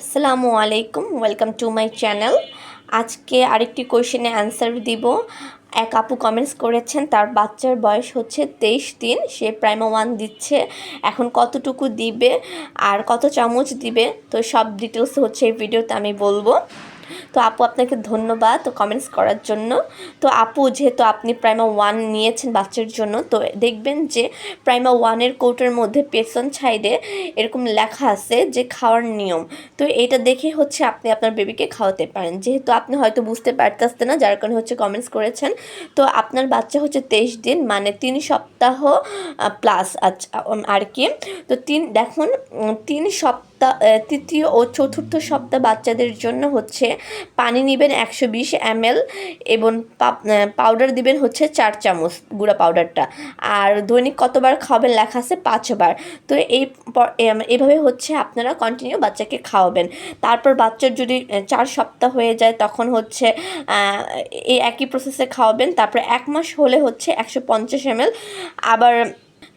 আসসালামু আলাইকুম welcome to my channel আজকে আরেকটি কোয়েশনে অ্যান্সার দিব। এক আপু কমেন্টস করেছেন, তার বাচ্চার বয়স হচ্ছে তেইশ দিন, সে প্রাইমা ওয়ান দিচ্ছে, এখন কতটুকু দিবে আর কত চামচ দিবে? তো সব ডিটেলস হচ্ছে এই ভিডিওতে আমি বলব। তো আপু আপনাকে ধন্যবাদ কমেন্টস করার জন্য। তো আপু, যেহেতু আপনি প্রাইমা ওয়ান নিয়েছেন বাচ্চার জন্য, তো দেখবেন যে প্রাইমা ওয়ানের কোটের মধ্যে পেছন সাইডে এরকম লেখা আছে যে খাওয়ার নিয়ম। তো এটা দেখে হচ্ছে আপনি আপনার বেবিকে খাওয়াতে পারেন। যেহেতু আপনি হয়তো বুঝতে পারতেছেন না, যার কারণে হচ্ছে কমেন্টস করেছেন। তো আপনার বাচ্চা হচ্ছে তেইশ দিন মানে তিন সপ্তাহ প্লাস আচ্ছা আর কি। তো তিন, দেখুন তিন সপ্তাহ তৃতীয় ও চতুর্থ সপ্তাহ বাচ্চাদের জন্য হচ্ছে পানি নেবেন একশো বিশ এমএল এবং পাউডার দিবেন হচ্ছে চার চামচ গুঁড়া পাউডারটা আর দৈনিক কতবার খাওয়াবেন লেখা আছে পাঁচবার। তো এই এভাবে হচ্ছে আপনারা কন্টিনিউ বাচ্চাকে খাওয়াবেন। তারপর বাচ্চার যদি চার সপ্তাহ হয়ে যায় তখন হচ্ছে এই একই প্রসেসে খাওয়াবেন। তারপর এক মাস হলে হচ্ছে একশো পঞ্চাশ এমএল। আবার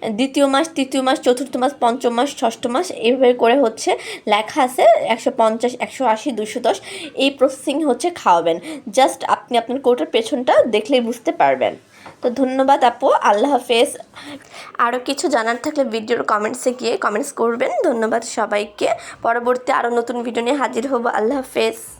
দ্বিতীয় মাস, তৃতীয় মাস, চতুর্থ মাস, পঞ্চম মাস, ষষ্ঠ মাস এইভাবে করে হচ্ছে লেখা আছে, একশো পঞ্চাশ, একশো আশি, দুশো দশ। এই প্রসেসিং হচ্ছে খাওয়াবেন। জাস্ট আপনি আপনার কোটার পেছনটা দেখলেই বুঝতে পারবেন। তো ধন্যবাদ আপু, আল্লাহ হাফেজ। আরও কিছু জানার থাকলে ভিডিওর কমেন্টসে গিয়ে কমেন্টস করবেন। ধন্যবাদ সবাইকে। পরবর্তী আরও নতুন ভিডিও নিয়ে হাজির হব। আল্লাহ হাফেজ।